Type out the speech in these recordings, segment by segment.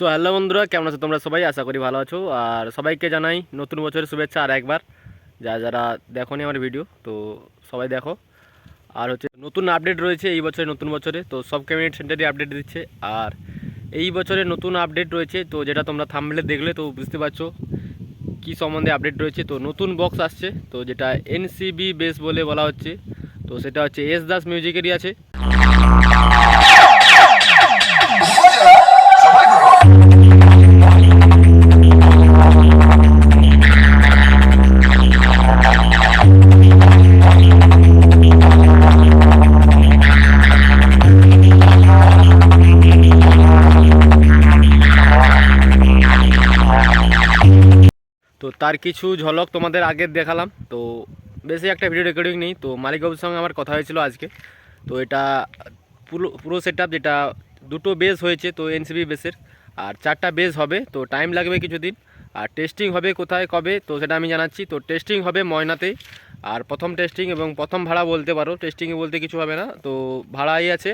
So hello বন্ধুরা, কেমন আছো তোমরা সবাই? আশা করি ভালো আছো। আর সবাইকে জানাই নতুন বছরের শুভেচ্ছা আর একবার যা যারা দেখোনি আমার ভিডিও তো সবাই দেখো। আর হচ্ছে নতুন আপডেট রয়েছে এই বছরে নতুন বছরে, তো সব ক্যাবিনেট সেন্টারই আপডেট দিচ্ছে। আর এই বছরে নতুন আপডেট রয়েছে, তো যেটা তোমরা থামলে দেখলে তো বুঝতে পারছ কী সম্বন্ধে আপডেট রয়েছে। তো নতুন বক্স আসছে, তো যেটা এনসিবি বেস বলে বলা হচ্ছে, তো সেটা হচ্ছে এস দাস মিউজিকেরই আছে। তো তার কিছু ঝলক তোমাদের আগে দেখালাম। তো বেশি একটা ভিডিও রেকর্ডিং নেই। তো মালিক বাবুর সঙ্গে আমার কথা হয়েছিল আজকে। তো এটা পুরো পুরো সেট যেটা দুটো বেস হয়েছে, তো এনসিবি বেসের আর চারটা বেস হবে, তো টাইম লাগবে কিছুদিন। আর টেস্টিং হবে কোথায়, কবে, তো সেটা আমি জানাচ্ছি। তো টেস্টিং হবে ময়নাতেই আর প্রথম টেস্টিং এবং প্রথম ভাড়া বলতে পারো। টেস্টিংয়ে বলতে কিছু হবে না। তো ভাড়াই আছে।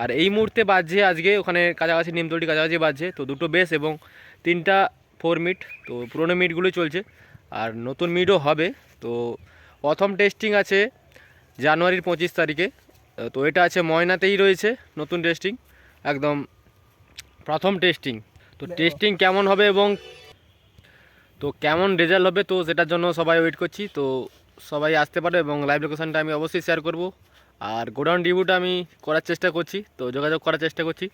আর এই মুহূর্তে বাজছে আজকে, ওখানে কাছাকাছি, নিমতলি কাছাকাছি বাজছে। তো দুটো বেস এবং তিনটা ফোর মিট তো পুরোনো মিটগুলোই চলছে। আর নতুন মিটও হবে তো প্রথম টেস্টিং আছে জানুয়ারির পঁচিশ তারিখে। তো এটা আছে ময়নাতেই রয়েছে নতুন টেস্টিং একদম প্রথম টেস্টিং তো টেস্টিং কেমন হবে এবং তো কেমন রেজাল্ট হবে তো সেটার জন্য সবাই ওয়েট করছি। তো সবাই আসতে পারে এবং লাইভ লোকেশানটা আমি অবশ্যই শেয়ার করব। আর গোডাউন রিভিউটা আমি করার চেষ্টা করছি তো যোগাযোগ করার চেষ্টা করছি।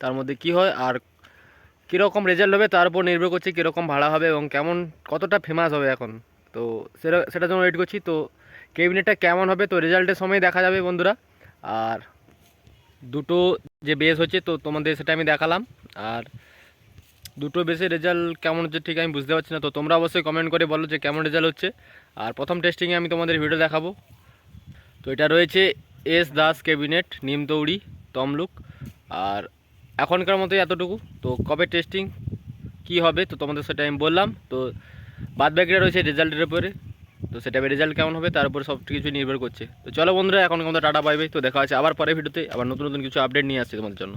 তার মধ্যে কি হয় আর কীরকম রেজাল্ট হবে, তার উপর নির্ভর করছে কীরকম ভাড়া হবে এবং কেমন, কতটা ফেমাস হবে এখন। তো সেটা, সেটার জন্য ওয়েট করছি। তো কেবিনেটটা কেমন হবে, তো রেজাল্টের সময় দেখা যাবে বন্ধুরা। আর দুটো যে বেস হচ্ছে, তো তোমাদের সেটা আমি দেখালাম। আর দুটো বেসের রেজাল্ট কেমন হচ্ছে ঠিক আমি বুঝতে পারছি না। তো তোমরা অবশ্যই কমেন্ট করে বলো যে কেমন রেজাল্ট হচ্ছে। আর প্রথম টেস্টিংয়ে আমি তোমাদের ভিডিও দেখাবো। তো এটা রয়েছে এস দাস ক্যাবিনেট নিমতৌড়ি তমলুক। আর এখনকার মতো এতটুকু। তো কবে টেস্টিং কি হবে? তো তোমাদের সেটা আমি বললাম। তো বাদ বাকিটা রয়েছে রেজাল্টের উপরে। তো সেটা রেজাল্ট কেমন হবে? তার উপর সব কিছু নির্ভর করছে। তো চলো বন্ধুরা, এখন আমাদের টাটা পাইবে তো দেখা আছে আবার পরে ভিডিওতে আবার নতুন নতুন কিছু আপডেট নিয়ে আসছে তোমাদের জন্য।